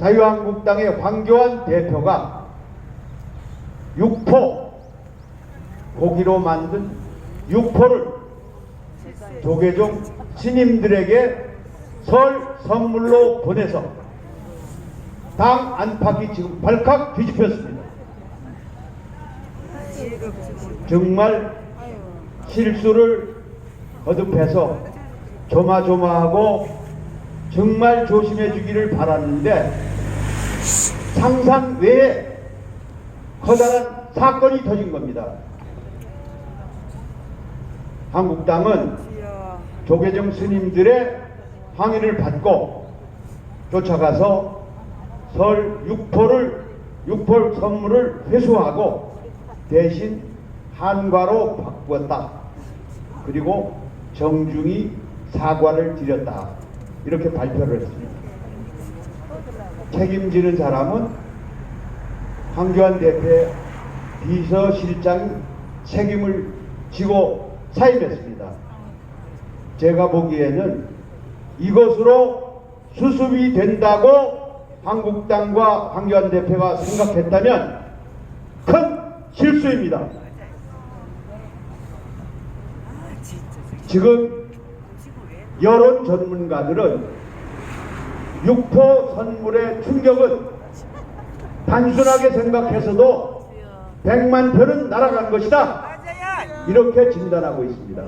자유한국당의 황교안 대표가 육포 고기로 만든 육포를 조계종 스님들에게 설 선물로 보내서 당 안팎이 지금 발칵 뒤집혔습니다. 정말 실수를 거듭해서 조마조마하고 정말 조심해 주기를 바랐는데 상상 외에 커다란 사건이 터진 겁니다. 한국당은 조계종 스님들의 항의를 받고 쫓아가서 설 육포를 육포 선물을 회수하고 대신 한과로 바꾸었다. 그리고 정중히 사과를 드렸다. 이렇게 발표를 했습니다. 책임지는 사람은 황교안 대표의 비서실장이 책임을 지고 사임했습니다. 제가 보기에는 이것으로 수습이 된다고 한국당과 황교안 대표가 생각했다면 큰 실수입니다. 지금 여론 전문가들은 육포 선물의 충격은 단순하게 생각해서도 100만 표는 날아간 것이다. 이렇게 진단하고 있습니다.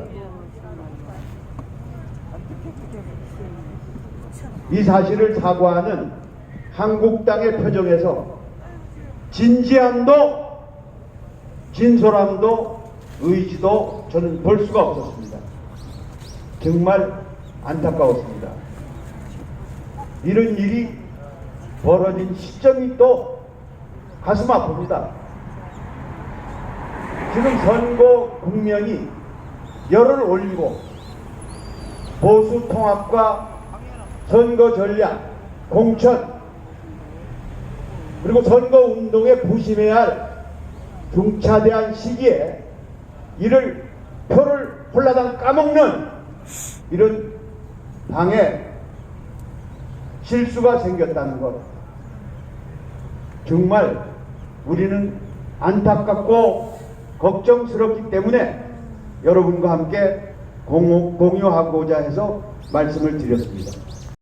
이 사실을 사과하는 한국당의 표정에서 진지함도 진솔함도 의지도 저는 볼 수가 없었습니다. 정말 안타까웠습니다. 이런 일이 벌어진 시점이 또 가슴 아픕니다. 지금 선거 국면이 열을 올리고 보수 통합과 선거 전략, 공천, 그리고 선거 운동에 부심해야 할 중차대한 시기에 이를 표를 홀라당 까먹는 이런 당에 실수가 생겼다는 것. 정말 우리는 안타깝고 걱정스럽기 때문에 여러분과 함께 공유, 공유하고자 해서 말씀을 드렸습니다.